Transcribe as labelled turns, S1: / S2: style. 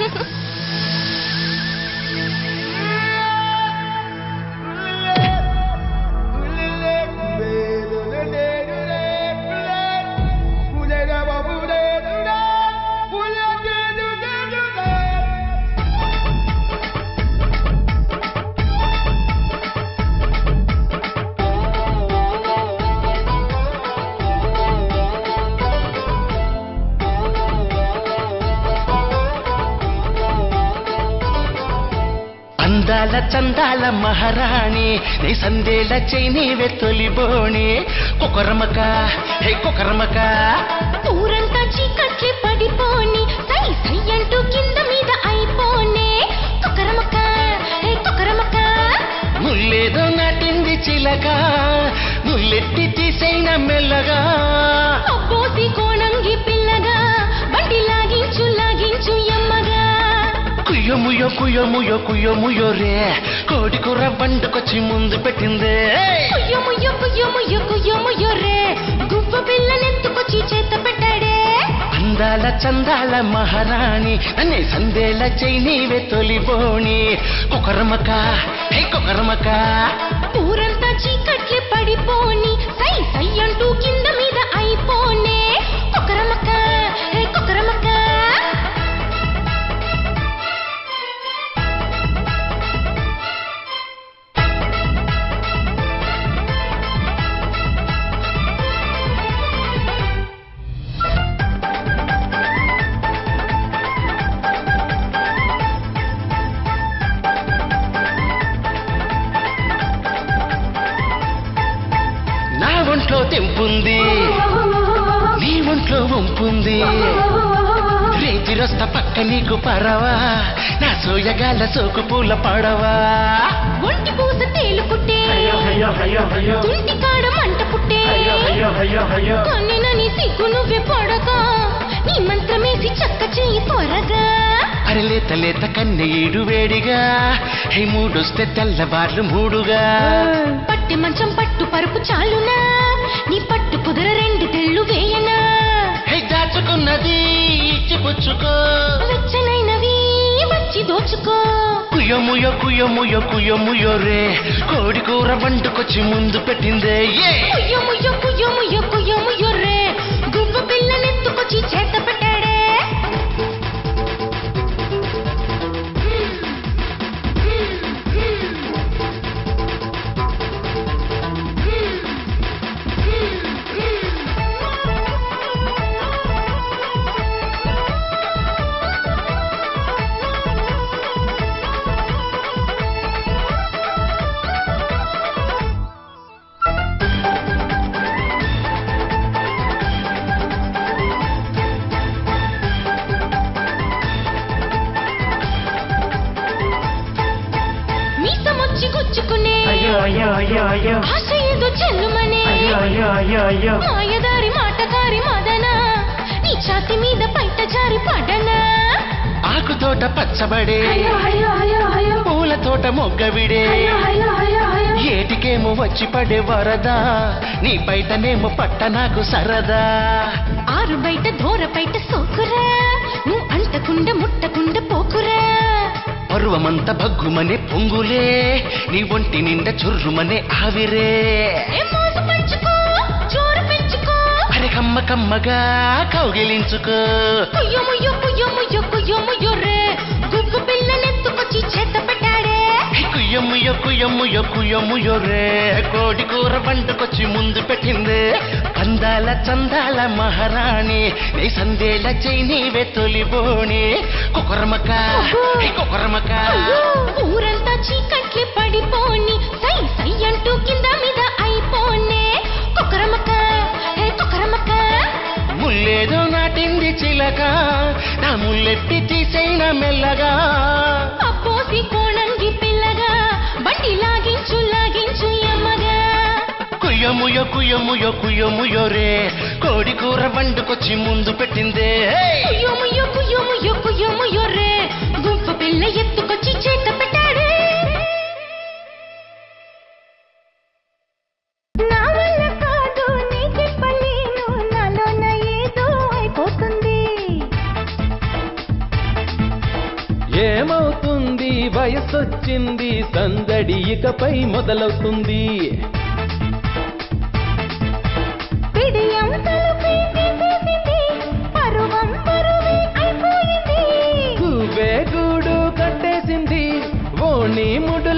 S1: Ha ha ha! అందాల చందాల మహారాణి నీ సందేల చైనీవే తొలిబోణి. కుకరమక హే కుకరమక.
S2: ఊరంతా చీకట్లే పడిపోని సై సై అంటూ కింద మీద అయిపోనే. కుకరమక హే కుకరమక.
S1: ముల్లేదో నాటింది చిలక ముల్లెత్తి తీసైన మెల్లగా.
S2: అబ్బోసి కోణంగి
S1: కుయ్యముయ్యో కుయ్యముయ్యో కుయ్యముయ్యో రే కోడి కూర బండుకొచ్చి ముందు పెట్టిందే
S2: కుయ్యముయ్యో కుయ్యముయ్యో కుయ్యముయ్యో రే గువ్వ పిల్లనెత్తుకొచ్చి చేత పెట్టాడే
S1: అందాల చందాల మహారాణి అనే సందేల చైనీవే తొలిబోణి కుకరమక హే కుకరమక
S2: ఊరంతా
S1: తెంపుంది. నీ ఒంట్లో వంపుంది. రేతిరొస్త పక్క నీకు పరవా. నా సోయగాల సోకు పూల పడవా.
S2: ఒంటి పూస తేలుకుట్టే తుంటి కాడ మంట పుట్టే. కన్నెనని సిగ్గు నువ్వే పడగా. నీ మంత్రమేసి చక్క చెయ్యి త్వరగా
S1: అరే లేత లేత కన్నె ఏడు వేడిగా. హే మూడొస్తే తెల్లవార్లు మూడుగా.
S2: పట్టు
S1: పుచ్చుకో
S2: వెచ్చనైనవి వచ్చి దోచుకో.
S1: కుయ్యముయ్యో కుయ్యముయ్యో రే. కోడి కూర వండుకొచ్చి ముందు పెట్టిందే ఏ.
S2: కుయ్యముయ్యో కుయ్యముయ్యో కుయ్యముయ్యో రే. ఆశ ఏదో చెల్లుమనే మాయదారి మాటగారి మదన. నీ ఛాతి మీద పైట జారి పడనా.
S1: ఆకు తోట పచ్చబడే. పూల తోట మొగ్గవిడే. ఏటికేమో వచ్చి పడే వరదా. నీ బయటనేమో పట్ట నాకు సరదా.
S2: ఆరు బయట దూర బయట సోకురా. నువ్వు అంటకుండా ముట్టకుండా పోకురా.
S1: పరువమంత భగ్గుమనే పొంగులే నీ ఒంటి నిండా చుర్రుమనే ఆవిరే. అరే కమ్మ కమ్మగా కౌగిలించుకో
S2: కుయ్యముయ్యో కుయ్యముయ్యో కుయ్యముయ్యో రే. గుగ్గు పిల్లనెత్తుకొచ్చి చేత పెట్టాడే.
S1: హే కుయ్యముయ్యో కుయ్యముయ్యో కుయ్యముయ్యో రే. కోడి కూర వండుకొచ్చి ముందు పెట్టిందే. అందాల చందాల మహారాణి నీ సందేల చైనీవే తొలిబోణి. కుకరమక కుకరమక.
S2: ఊరంతా చీకట్లే పడిపోని సై సై అంటూ కింద మీద అయిపోనే. కుక్కరమక్క హే కుక్కరమక్క
S1: ముల్లేదో నాటింది చిలక నా ముల్లెత్తి తీసైన మెల్లగా. కుయ్యముయో కుయ్యముయో కుయ్యముయో రే. కోడి కూర వండుకొచ్చి ముందు పెట్టిందే. హే!
S2: కుయ్యముయ్యో కుయ్యముయ్యో కుయ్యముయ్యో రే. గుంపు పిల్ల ఎత్తుకొచ్చి చేత పెట్టాడే.
S3: ఏమవుతుంది? వయసొచ్చింది సందడి ఇకపై మొదలవుతుంది. నీముడు